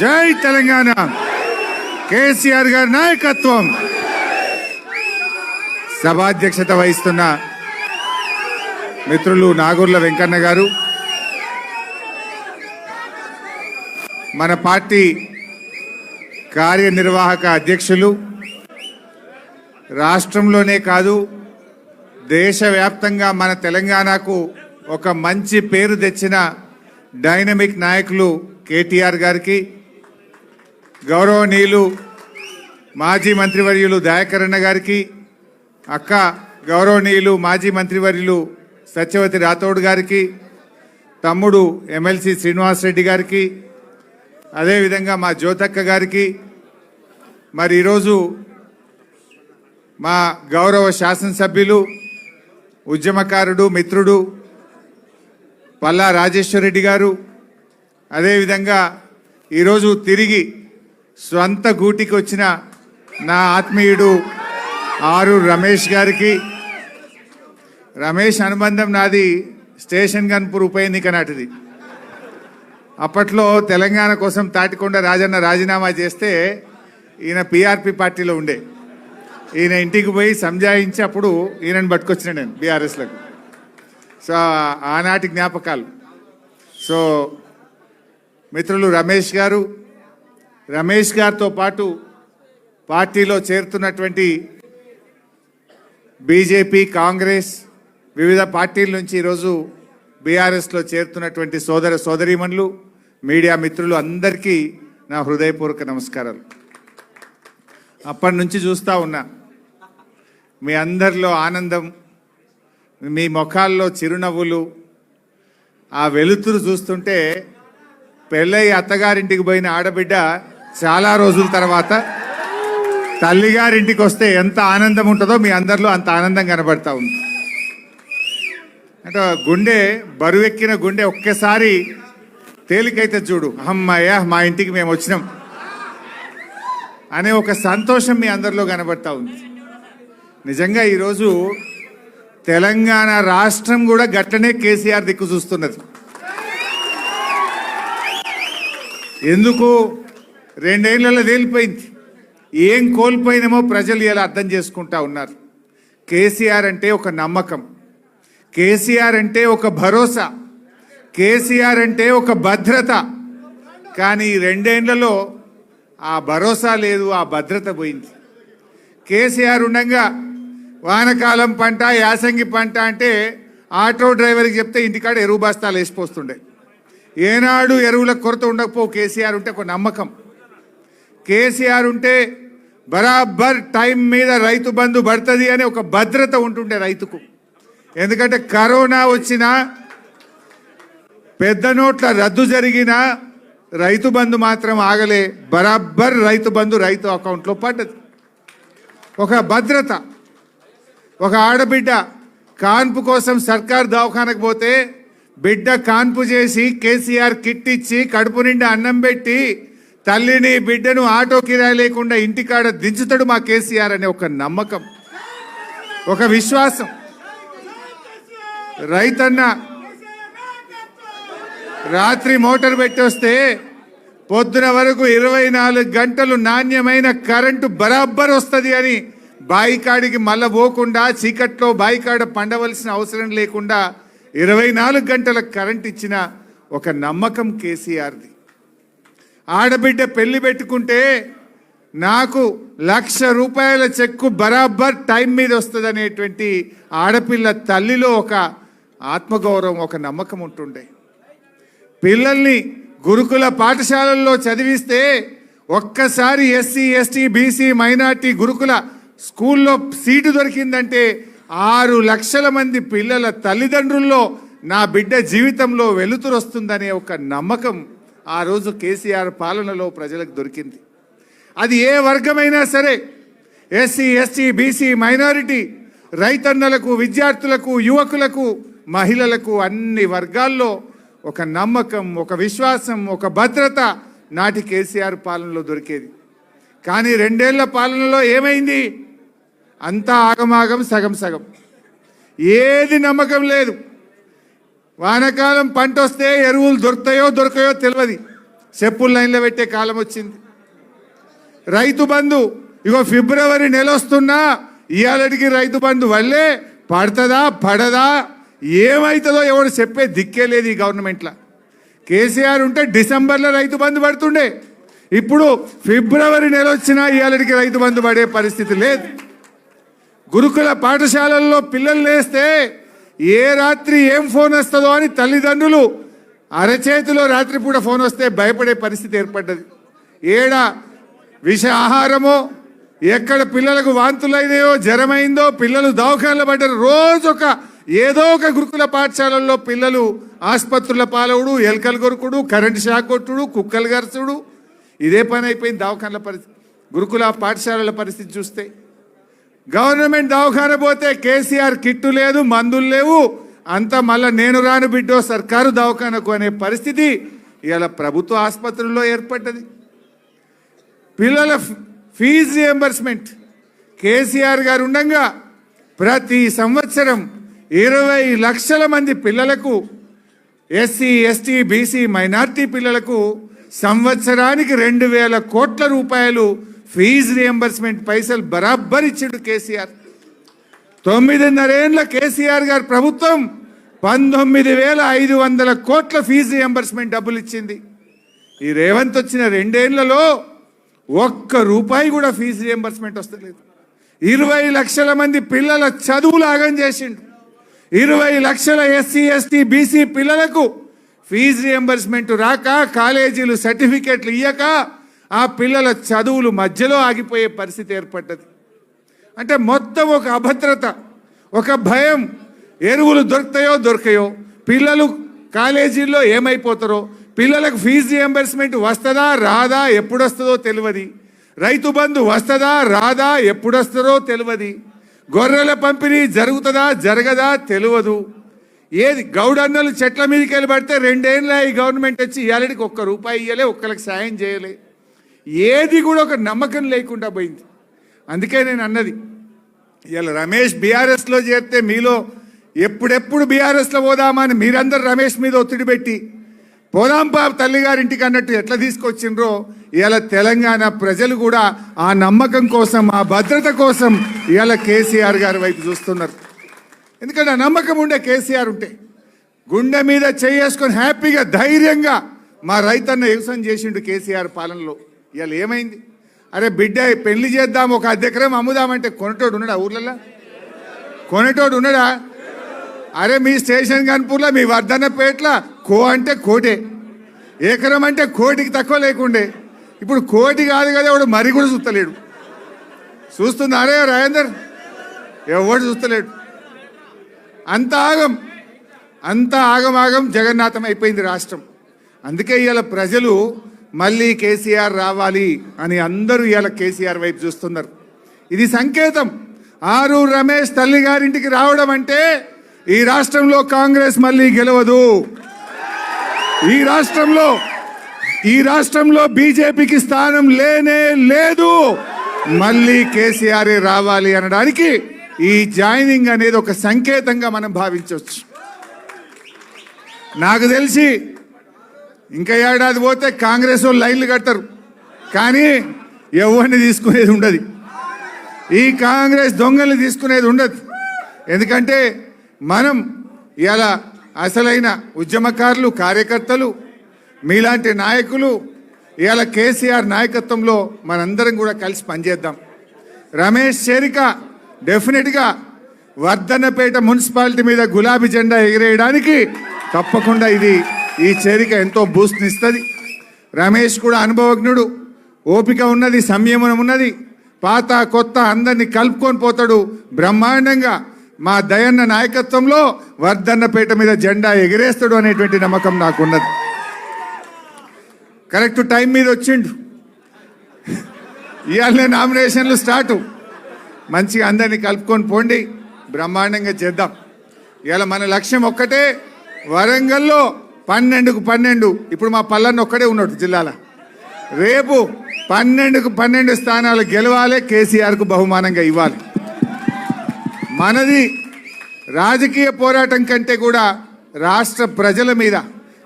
జై తెలంగాణ. కేసీఆర్ గారి నాయకత్వం. సభాధ్యక్షత వహిస్తున్న మిత్రులు నాగూర్ల వెంకన్న గారు. మన పార్టీ కార్యనిర్వాహక అధ్యక్షులు. రాష్ట్రంలోనే కాదు దేశవ్యాప్తంగా మన తెలంగాణకు ఒక మంచి పేరు తెచ్చిన డైనమిక్ నాయకులు కేటీఆర్ గారికి. గౌరవనీయులు మాజీ మంత్రివర్యులు దయాకరణ గారికి అక్క గౌరవనీయులు మాజీ మంత్రివర్యులు సత్యవతి రాథోడ్ గారికి తమ్ముడు ఎమ్మెల్సీ శ్రీనివాసరెడ్డి గారికి అదేవిధంగా మా జ్యోతక్క గారికి మరి ఈరోజు మా గౌరవ శాసనసభ్యులు ఉద్యమకారుడు మిత్రుడు పల్లా రాజేశ్వరరెడ్డి గారు అదేవిధంగా ఈరోజు తిరిగి స్వంత గూటికి వచ్చిన నా ఆత్మీయుడు ఆరు రమేష్ గారికి. రమేష్ అనుబంధం నాది స్టేషన్ గన్పూర్ ఉప ఎన్నిక నాటిది. అప్పట్లో తెలంగాణ కోసం తాటికొండ రాజన్న రాజీనామా చేస్తే ఈయన పిఆర్పి పార్టీలో ఉండే. ఈయన ఇంటికి పోయి సంజాయించి అప్పుడు ఈయనని పట్టుకొచ్చిన నేను బీఆర్ఎస్లకు. సో ఆనాటి జ్ఞాపకాలు. సో మిత్రులు రమేష్ గారు రమేష్ గారితో పాటు పార్టీలో చేరుతున్నటువంటి బీజేపీ కాంగ్రెస్ వివిధ పార్టీల నుంచి ఈరోజు బీఆర్ఎస్లో చేరుతున్నటువంటి సోదర సోదరీమణులు మీడియా మిత్రులు అందరికీ నా హృదయపూర్వక నమస్కారాలు. అప్పటి నుంచి చూస్తూ ఉన్నా మీ అందరిలో ఆనందం మీ ముఖాల్లో చిరునవ్వులు ఆ వెలుతురు చూస్తుంటే పెళ్ళై అత్తగారింటికి పోయిన ఆడబిడ్డ చాలా రోజుల తర్వాత తల్లిగారింటికి వస్తే ఎంత ఆనందం ఉంటుందో మీ అందరిలో అంత ఆనందం కనబడతా ఉంది. అంటే గుండె బరువెక్కిన గుండె ఒక్కసారి తేలికైతే చూడు. అమ్మయ్య మా ఇంటికి మేము వచ్చినాం అనే ఒక సంతోషం మీ అందరిలో కనబడతా ఉంది. నిజంగా ఈరోజు తెలంగాణ రాష్ట్రం కూడా గట్టనే కేసీఆర్ దిక్కు చూస్తున్నది. ఎందుకు రెండేళ్ళలో తేలిపోయింది. ఏం కోల్పోయినామో ప్రజలు ఇలా అర్థం చేసుకుంటా ఉన్నారు. కేసీఆర్ అంటే ఒక నమ్మకం. కేసీఆర్ అంటే ఒక భరోసా. కేసీఆర్ అంటే ఒక భద్రత. కానీ రెండేళ్ళలో ఆ భరోసా లేదు ఆ భద్రత పోయింది. కేసీఆర్ ఉండగా వానకాలం పంట యాసంగి పంట అంటే ఆటో డ్రైవర్కి చెప్తే ఇంటికాడ ఎరువు బస్తాలు వేసిపోస్తుండే. ఏనాడు ఎరువుల కొరత ఉండకపో కేసీఆర్ ఉంటే ఒక నమ్మకం. కేసీఆర్ ఉంటే బరాబర్ టైం మీద రైతు బంధు పడుతుంది అనే ఒక భద్రత ఉంటుండే రైతుకు. ఎందుకంటే కరోనా వచ్చినా పెద్ద నోట్ల రద్దు జరిగినా రైతు బంధు మాత్రం ఆగలే. బరాబర్ రైతు బంధు రైతు అకౌంట్లో పడ్డది. ఒక భద్రత. ఒక ఆడబిడ్డ కాన్పు కోసం సర్కార్ దవాఖానకు పోతే బిడ్డ కాన్పు చేసి కేసీఆర్ కిట్ ఇచ్చి కడుపు నిండా అన్నం పెట్టి తల్లిని బిడ్డను ఆటో కిరాయి లేకుండా ఇంటికాడ దించుతాడు మా కేసీఆర్ అనే ఒక నమ్మకం ఒక విశ్వాసం. రైతన్న రాత్రి మోటార్ పెట్టొస్తే పొద్దున వరకు ఇరవై నాలుగు గంటలు నాణ్యమైన కరెంటు బరాబర్ వస్తుంది అని బాయికాడికి మళ్ళా పోకుండా చీకట్లో బాయికాడ పండవలసిన అవసరం లేకుండా ఇరవై నాలుగు గంటల కరెంట్ ఇచ్చిన ఒక నమ్మకం కేసీఆర్ది. ఆడబిడ్డ పెళ్ళి పెట్టుకుంటే నాకు లక్ష రూపాయల చెక్కు బరాబర్ టైం మీద వస్తుంది అనేటువంటి ఆడపిల్ల తల్లిలో ఒక ఆత్మగౌరవం ఒక నమ్మకం ఉంటుండే. పిల్లల్ని గురుకుల పాఠశాలల్లో చదివిస్తే ఒక్కసారి ఎస్సీ ఎస్టీ బీసీ మైనార్టీ గురుకుల స్కూల్లో సీటు దొరికిందంటే ఆరు లక్షల మంది పిల్లల తల్లిదండ్రుల్లో నా బిడ్డ జీవితంలో వెలుతురు వస్తుందనే ఒక నమ్మకం ఆ రోజు కేసీఆర్ పాలనలో ప్రజలకు దొరికింది. అది ఏ వర్గమైనా సరే ఎస్సీ ఎస్టీ బీసీ మైనారిటీ రైతన్నలకు విద్యార్థులకు యువకులకు మహిళలకు అన్ని వర్గాల్లో ఒక నమ్మకం ఒక విశ్వాసం ఒక భద్రత నాటి కేసీఆర్ పాలనలో దొరికేది. కానీ రెండేళ్ళ పాలనలో ఏమైంది? అంతా ఆగమాగం సగం సగం. ఏది నమ్మకం లేదు. వానకాలం పంట వస్తే ఎరువులు దొరుకుతాయో దొరకయో తెలియదు చెప్పులు లైన్లో పెట్టే కాలం వచ్చింది. రైతు బంధు ఇగో ఫిబ్రవరి నెల వస్తున్నా ఇవాళకి రైతు బంధు వల్లే పడుతుందా పడదా ఏమవుతుందో ఎవడు చెప్పే దిక్కే లేదు ఈ గవర్నమెంట్లో. కేసీఆర్ ఉంటే డిసెంబర్లో రైతు బంధు పడుతుండే. ఇప్పుడు ఫిబ్రవరి నెల వచ్చినా ఇవాళకి రైతు బంధు పడే పరిస్థితి లేదు. గురుకుల పాఠశాలల్లో పిల్లలు లేస్తే ఏ రాత్రి ఏం ఫోన్ వస్తుందో అని తల్లిదండ్రులు అరచేతిలో రాత్రిపూట ఫోన్ వస్తే భయపడే పరిస్థితి ఏర్పడ్డది. ఏడ విష ఆహారమో ఎక్కడ పిల్లలకు వాంతులైనాయో జ్వరమైందో పిల్లలు దవాఖానలో పడ్డారు. రోజు ఒక ఏదో ఒక గురుకుల పాఠశాలల్లో పిల్లలు ఆసుపత్రుల పాలవుడు ఎలకలు కొరుకుడు కరెంటు షాక్ కొట్టుడు కుక్కలు గరచుడు. ఇదే పని అయిపోయింది దవాఖానల పరిస్థితి. గురుకుల పాఠశాలల పరిస్థితి చూస్తే గవర్నమెంట్ దవాఖాన పోతే కేసీఆర్ కిట్టు లేదు మందులు లేవు. అంతా మళ్ళా నేను రాను బిడ్డో సర్కారు దవాఖానకు అనే పరిస్థితి ఇవాళ ప్రభుత్వ ఆసుపత్రుల్లో ఏర్పడ్డది. పిల్లల ఫ్- ఫీజు రియంబర్స్మెంట్. కేసీఆర్ గారు ఉండగా ప్రతి సంవత్సరం ఇరవై లక్షల మంది పిల్లలకు ఎస్సీ ఎస్టీ బీసీ మైనార్టీ పిల్లలకు సంవత్సరానికి రెండు వేల కోట్ల రూపాయలు ఫీజు రియంబర్స్మెంట్ పైసలు బరాబర్ ఇచ్చిండు కేసీఆర్. తొమ్మిదిన్నరేండ్ల కేసీఆర్ గారి ప్రభుత్వం పంతొమ్మిది వేల ఐదు వందల కోట్ల ఫీజు రియంబర్స్మెంట్ డబ్బులు ఇచ్చింది. ఈ రేవంత్ వచ్చిన రెండేళ్ళలో ఒక్క రూపాయి కూడా ఫీజు రియంబర్స్మెంట్ వస్తలేదు. ఇరవై లక్షల మంది పిల్లల చదువులు ఆగం చేసిండు. ఇరవై లక్షల ఎస్సీ ఎస్టీ బీసీ పిల్లలకు ఫీజు రియంబర్స్మెంట్ రాక కాలేజీలు సర్టిఫికెట్లు ఇయ్యక ఆ పిల్లల చదువులు మధ్యలో ఆగిపోయే పరిస్థితి ఏర్పడ్డది. అంటే మొత్తం ఒక అభద్రత ఒక భయం. ఎరువులు దొరుకుతాయో దొరకయో పిల్లలు కాలేజీల్లో ఏమైపోతారో పిల్లలకు ఫీజు రియంబర్స్మెంట్ వస్తుందా రాదా ఎప్పుడొస్తుందో తెలియదు. రైతు బంధు వస్తుందా రాదా ఎప్పుడొస్తుందో తెలియదు. గొర్రెల పంపిణీ జరుగుతుందా జరగదా తెలియదు. ఏది గౌడన్నలు చెట్ల మీదకి వెళ్ళి పడితే రెండేళ్ళ ఈ గవర్నమెంట్ వచ్చి ఇవాళకి ఒక్క రూపాయి ఇవ్వలే ఒక్కరికి సాయం చేయలే. ఏది కూడా ఒక నమ్మకం లేకుండా పోయింది. అందుకే నేను అన్నది ఇవాళ రమేష్ బీఆర్ఎస్లో చేరితే మీలో ఎప్పుడెప్పుడు బీఆర్ఎస్లో పోదామని మీరందరూ రమేష్ మీద ఒత్తిడి పెట్టి పోదాం పాప తల్లిగారింటికి అన్నట్టు ఎట్లా తీసుకొచ్చిండ్రో ఇవాళ తెలంగాణ ప్రజలు కూడా ఆ నమ్మకం కోసం ఆ భద్రత కోసం ఇవాళ కేసీఆర్ గారి వైపు చూస్తున్నారు. ఎందుకంటే ఆ నమ్మకం ఉండే కేసీఆర్ ఉంటే గుండె మీద చేసుకొని హ్యాపీగా ధైర్యంగా మా రైతన్న వ్యవసాయం చేసిండు కేసీఆర్ పాలనలో. ఇవాళ ఏమైంది? అరే బిడ్డ పెళ్ళి చేద్దాం ఒక అర్ధ ఎకరం అమ్ముదామంటే కొనటోడు ఉన్నాడా ఊర్లలో కొనేటోడు ఉన్నాడా? అరే మీ స్టేషన్ కనుపూర్లో మీ వర్ధన్నపేటలో కో అంటే కోటే. ఏకరం అంటే కోటికి తక్కువ లేకుండే. ఇప్పుడు కోటి కాదు కదా ఎవడు మరి కూడా చూస్తలేడు. చూస్తున్నారే రాజేందర్ ఎవడు చూస్తలేడు. అంత ఆగం అంత ఆగమాగం జగన్నాథం అయిపోయింది రాష్ట్రం. అందుకే ఇవాళ ప్రజలు మళ్ళీ కేసీఆర్ రావాలి అని అందరూ ఇవాళ కేసీఆర్ వైపు చూస్తున్నారు. ఇది సంకేతం. ఆరు రమేష్ తల్లి గారింటికి రావడం అంటే ఈ రాష్ట్రంలో కాంగ్రెస్ మళ్ళీ గెలవదు. ఈ రాష్ట్రంలో ఈ రాష్ట్రంలో బీజేపీకి స్థానం లేనే లేదు. మళ్ళీ కేసీఆర్ రావాలి అనడానికి ఈ జాయినింగ్ అనేది ఒక సంకేతంగా మనం భావించవచ్చు. నాకు తెలిసి ఇంకా ఏడాది పోతే కాంగ్రెస్ వాళ్ళు లైన్లు కడతారు. కానీ ఎవరిని తీసుకునేది ఉండదు. ఈ కాంగ్రెస్ దొంగల్ని తీసుకునేది ఉండదు. ఎందుకంటే మనం ఇలా అసలైన ఉద్యమకారులు కార్యకర్తలు మీలాంటి నాయకులు ఇవాళ కేసీఆర్ నాయకత్వంలో మనందరం కూడా కలిసి పనిచేద్దాం. రమేష్ చేరిక డెఫినెట్గా వర్ధన్నపేట మున్సిపాలిటీ మీద గులాబీ జెండా ఎగిరేయడానికి తప్పకుండా ఇది ఈ చేరిక ఎంతో బూస్ట్నిస్తుంది రమేష్ కూడా అనుభవజ్ఞుడు. ఓపిక ఉన్నది సంయమనం ఉన్నది. పాత కొత్త అందరినీ కలుపుకొని పోతాడు బ్రహ్మాండంగా. మా దయన్న నాయకత్వంలో వర్ధన్నపేట మీద జెండా ఎగిరేస్తాడు అనేటువంటి నమ్మకం నాకున్నది. కరెక్ట్ టైం మీద వచ్చిండు. ఇవాళ నామినేషన్లు స్టార్ట్. మంచిగా అందరినీ కలుపుకొని పోండి. బ్రహ్మాండంగా చేద్దాం. ఇవాళ మన లక్ష్యం ఒక్కటే వరంగల్లో పన్నెండుకు పన్నెండు. ఇప్పుడు మా పల్లన్న ఒక్కడే ఉన్నాడు జిల్లాలో. రేపు పన్నెండుకు పన్నెండు స్థానాలు గెలవాలి కేసీఆర్కు బహుమానంగా ఇవ్వాలి. మనది రాజకీయ పోరాటం కంటే కూడా రాష్ట్ర ప్రజల మీద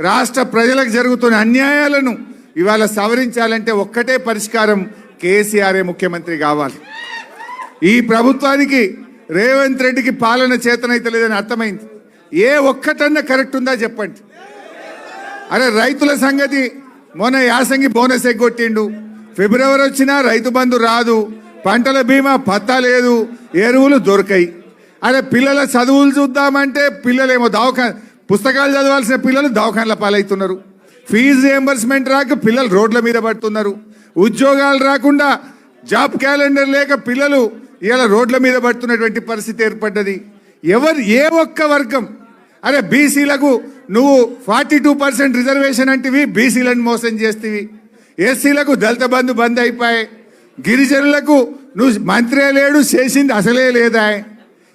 రాష్ట్ర ప్రజలకు జరుగుతున్న అన్యాయాలను ఇవాళ సవరించాలంటే ఒక్కటే పరిష్కారం కేసీఆరే ముఖ్యమంత్రి కావాలి. ఈ ప్రభుత్వానికి రేవంత్ రెడ్డికి పాలన చేతనైతే లేదని అర్థమైంది. ఏ ఒక్కటన్నా కరెక్ట్ ఉందా చెప్పండి. అరే రైతుల సంగతి మొన్న యాసంగి బోనస్ ఎగ్గొట్టిండు. ఫిబ్రవరి వచ్చినా రైతు బంధు రాదు. పంటల బీమా పత్తా లేదు. ఎరువులు దొరకాయి. అరే పిల్లల చదువులు చూద్దామంటే పిల్లలేమో దవాఖా పుస్తకాలు చదవాల్సిన పిల్లలు దవాఖాన్ల పాలవుతున్నారు. ఫీజు రియంబర్స్మెంట్ రాక పిల్లలు రోడ్ల మీద పడుతున్నారు. ఉద్యోగాలు రాకుండా జాబ్ క్యాలెండర్ లేక పిల్లలు ఇలా రోడ్ల మీద పడుతున్నటువంటి పరిస్థితి ఏర్పడ్డది. ఎవరు ఏ ఒక్క వర్గం? అరే బీసీలకు నువ్వు ఫార్టీ టూ పర్సెంట్ రిజర్వేషన్ అంటివి బీసీలను మోసం చేస్తేవి. ఎస్సీలకు దళిత బంధు బంద్ అయిపోయాయి గిరిజనులకు నువ్వు మంత్రే లేడు చేసింది అసలే లేదా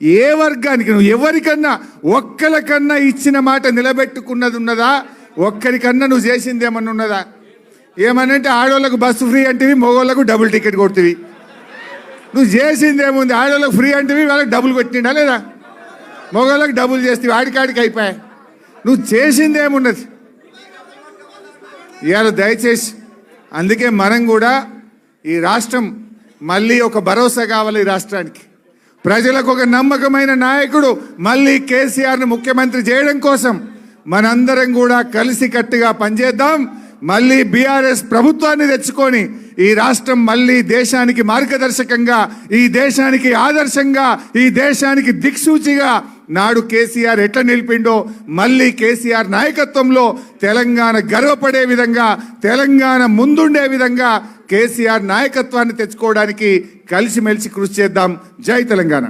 ఏ వర్గానికి నువ్వు ఎవరికన్నా ఒక్కరికన్నా ఇచ్చిన మాట నిలబెట్టుకున్నది ఉన్నదా ఒక్కరికన్నా నువ్వు చేసింది ఏమన్నా ఉన్నదా ఏమనంటే ఆడవాళ్ళకు బస్సు ఫ్రీ అంటివి మగవాళ్ళకు డబుల్ టికెట్ కొడుతుంది నువ్వు చేసింది ఏముంది ఆడవాళ్ళకి ఫ్రీ అంటివి వాళ్ళకి డబుల్ కొట్టిండా లేదా? మగవాళ్ళకి డబుల్ చేస్తే ఆడికాడికి అయిపోయాయి నువ్వు చేసింది ఏమున్నది ఇవాళ దయచేసి అందుకే మనం కూడా ఈ రాష్ట్రం మళ్ళీ ఒక భరోసా కావాలి ఈ రాష్ట్రానికి. ప్రజలకు ఒక నమ్మకమైన నాయకుడు మళ్ళీ కేసీఆర్ను ముఖ్యమంత్రి చేయడం కోసం మనందరం కూడా కలిసికట్టుగా పనిచేద్దాం. మళ్ళీ బీఆర్ఎస్ ప్రభుత్వాన్ని తెచ్చుకొని ఈ రాష్ట్రం మళ్ళీ దేశానికి మార్గదర్శకంగా ఈ దేశానికి ఆదర్శంగా ఈ దేశానికి దిక్సూచిగా నాడు కేసీఆర్ ఎట్లా నిలిపిండో మళ్ళీ కేసీఆర్ నాయకత్వంలో తెలంగాణ గర్వపడే విధంగా తెలంగాణ ముందుండే విధంగా కేసీఆర్ నాయకత్వాన్ని తెచ్చుకోవడానికి కలిసిమెలిసి కృషి చేద్దాం. జై తెలంగాణ.